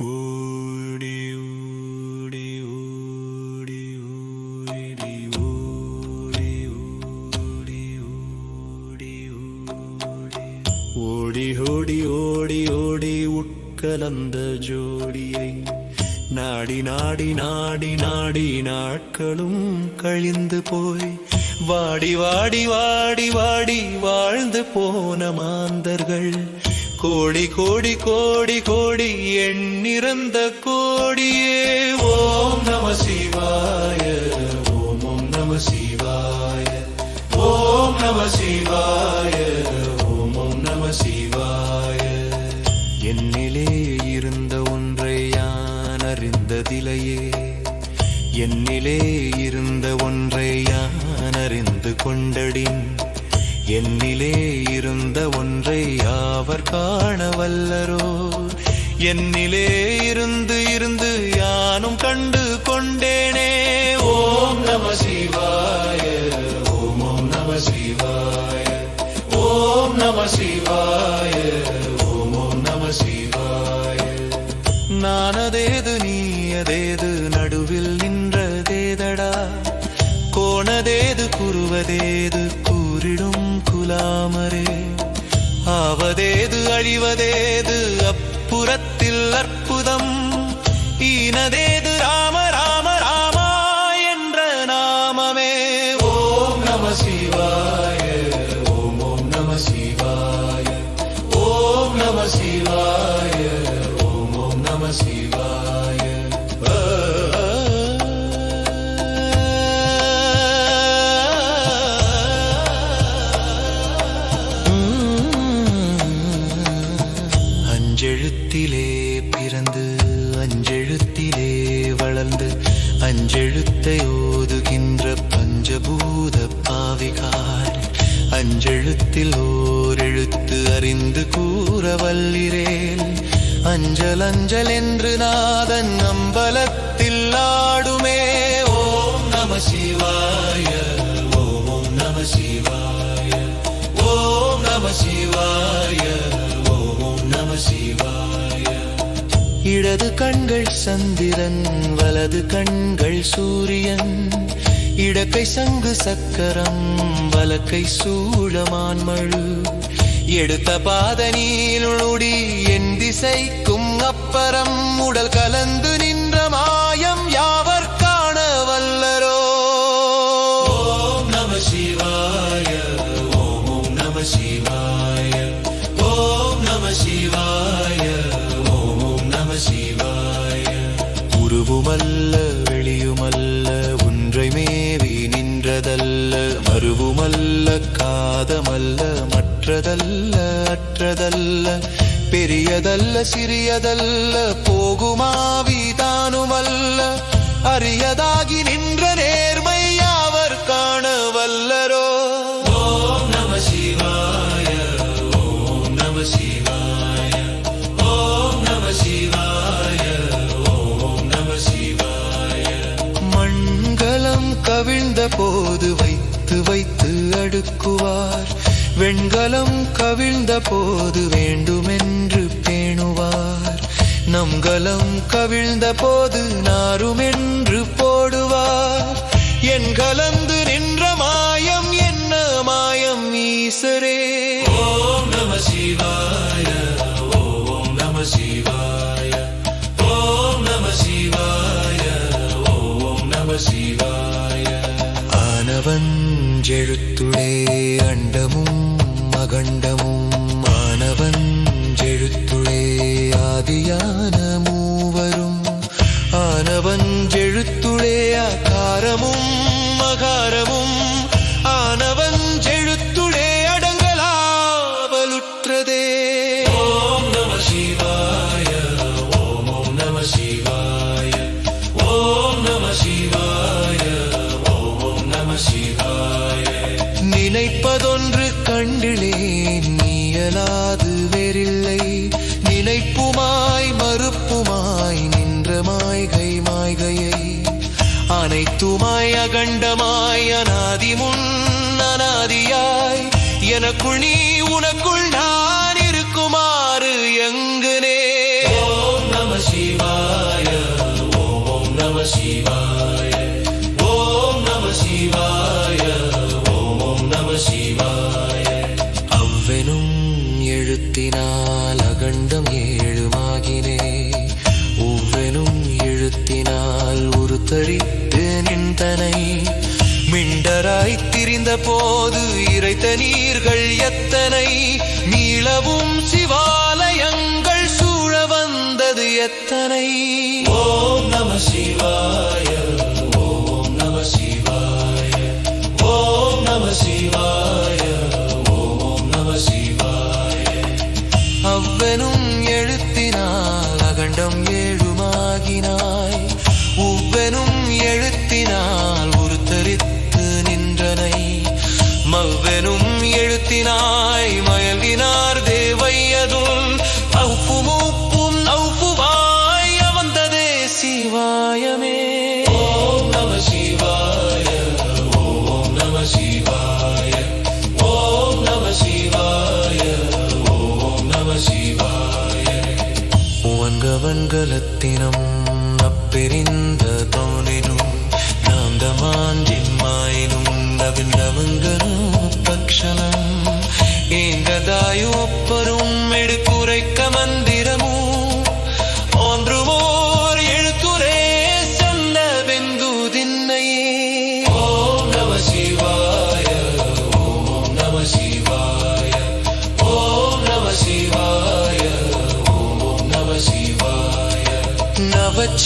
ஓடி ஓடி ஓடி ஓடி ஓடி ஓடி ஓடி ஓடி ஓடி ஓடி ஓடி உட்கலந்த ஜோடியை நாடி நாடி நாடி நாடி நாட்களும் கழிந்து போய் வாடி வாடி வாடி வாடி வாழ்ந்து போன மாந்தர்கள் கோடி கோடி கோடி கோடி எண்ணிறந்த கோடியே. ஓம் நம சிவாய ஓம் ஓம் நம சிவாய. ஓம் நம சிவாய ஓம் ஓம் நம சிவாய. என்னிலே இருந்த ஒன்றை யான் அறிந்ததிலையே என்னிலே இருந்த ஒன்றை யான் அறிந்து கொண்டடின் என்னிலே இருந்த ஒன்றை யாவர் காண வல்லரோ? என்னிலே இருந்து இருந்து யானும் கண்டு கொண்டேனே. ஓம் நம சிவாய ஓம் ஓம் நம சிவாய ஓம் நம சிவாய ஓம் ஓம் நம சிவாய. நானதேது நீயதேது நடுவில் நின்றதேதடா. கோணதேது குருவதேது கூறிடும் ஆவதேது அழிவதேது அப்புறத்தில் அற்புதம். ஈனதேது ராம அஞ்செழுத்திலே பிறந்து அஞ்செழுத்திலே வளர்ந்து அஞ்செழுத்தை ஓதுகின்ற பஞ்சபூத பாவிகார். அஞ்செழுத்தில் ஓரெழுத்து அறிந்து கூற வல்லிரேன் அஞ்சல் அஞ்சல் என்று நாதன் அம்பலத்தில் ஆடுமே. ஓம் நம சிவா. கண்கள் சந்திரன் வலது கண்கள் சூரியன். இடக்கை சங்கு சக்கரம் வலக்கை சூழமான் மழு. எடுத்த பாதனிலுடி என் திசைக்கும் அப்பரம் உடல் கலந்து நின்ற மறுவுமல்ல வெளியுமல்ல ஒன்றை மேவி நின்றதல்ல மறுவுமல்ல காதமல்ல மற்றதல்ல அற்றதல்ல பெரியதல்ல சிறியதல்ல போகுமாவி தானுமல்ல அரியதாகி நின்ற போது வைத்து வைத்து அடுக்குவார். வெண்கலம் கவிழ்ந்த போது வேண்டுமென்று பேணுவார். நம்கலம் கவிழ்ந்த போது நாருமென்று போடுவார். என் கலந்து நின்ற மாயம் என்ன? மாயம் ஈசரே. ஜெழுத்துளே அண்டமும் அகண்டமும் ஆனவன் ஜெழுத்துளே ஆதியான மூவரும். ஆனவன் ஜெழுத்துளே அகாரமும் அகாரமும் நினைப்பதொன்று கண்டிலேன் நீயலாது வேறில்லை. நினைப்புமாய் மறுப்புமாய் நின்ற மாய்கை மாய்கையை. அனைத்துமாய் அகண்டமாய் அனாதி முன் அனாதியாய். எனக்குள் நீ உனக்குள் சிந்தனை. மிண்டராய் திரிந்த போது இறைத்த நீர்கள் எத்தனை? நீளவும் சிவாலயங்கள் சூழ வந்தது எத்தனை? ஓ நம சிவா അപ്പെരിന്ത തോന്നിനും നാന്തമാഞ്ചിന്മായിനും നവിന്നവങ്കനും പക്ഷണം ഏങ്കതായു ഒപ്പരും എടുക്കുറയ്ക്ക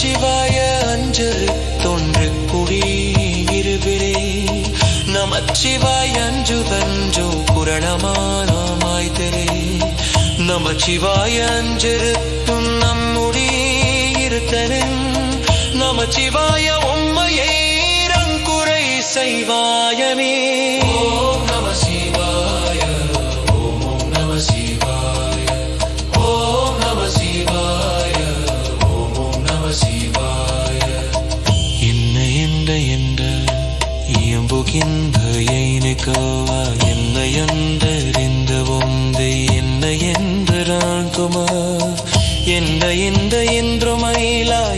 நமச்சிவாய அஞ்சரு தொன்று குடியிருவிரே நமச்சிவாய் அஞ்சு தஞ்சு புரணமானமாய்தரே நமச்சிவாய அஞ்சருத்தும் நம்முடி இருத்தனும் நமச்சிவாய உம்மையை ரங்குறை செய்வாயமே. இயம்புகின்ற எய்னுக்கவா என்ன என்றறிந்த ஒந்தை என்ன என்றாங்குமா என்ன இந்த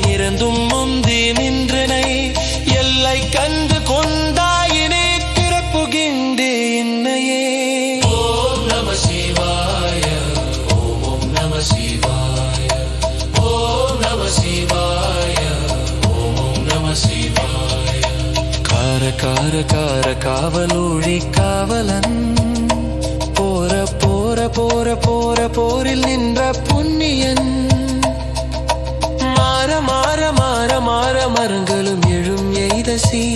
இருந்தும் கார கார காவலூழி காவலன். போற போற போற போற போரில் நின்ற புண்ணியன். மாற மாற மாற மாற மரங்களும் எழும் எய்தசி.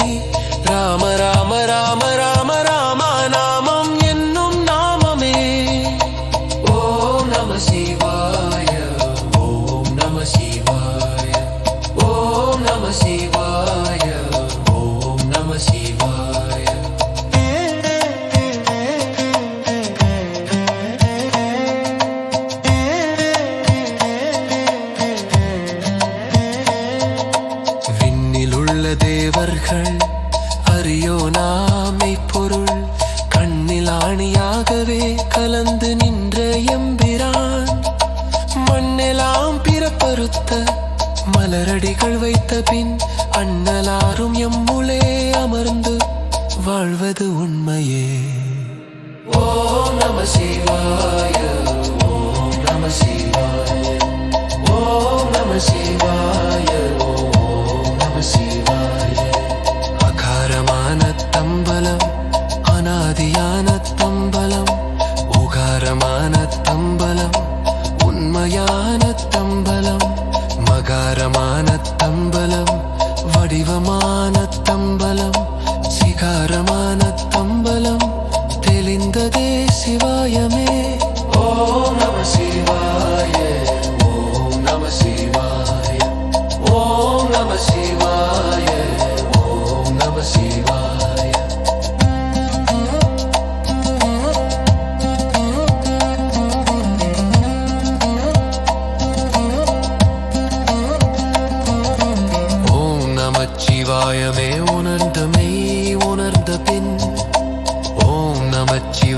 ராம ராம ராம ராம ராம நாமம் என்னும் நாமமே. ஓம் நம சிவாய ஓம் நம சிவாய ஓம் நம சிவாய. அறியோ நாமை பொருள். கண்ணில் ஆணியாகவே கலந்து நின்ற எம்பிரான். மண்ணெலாம் பிறப்பறுத்த மலரடிகள் வைத்த பின் அண்ணலாரும் எம்முளே அமர்ந்து வாழ்வது உண்மையே. ஓ நம சிவாய ஓ நம சிவாய ஓ நம சிவாய.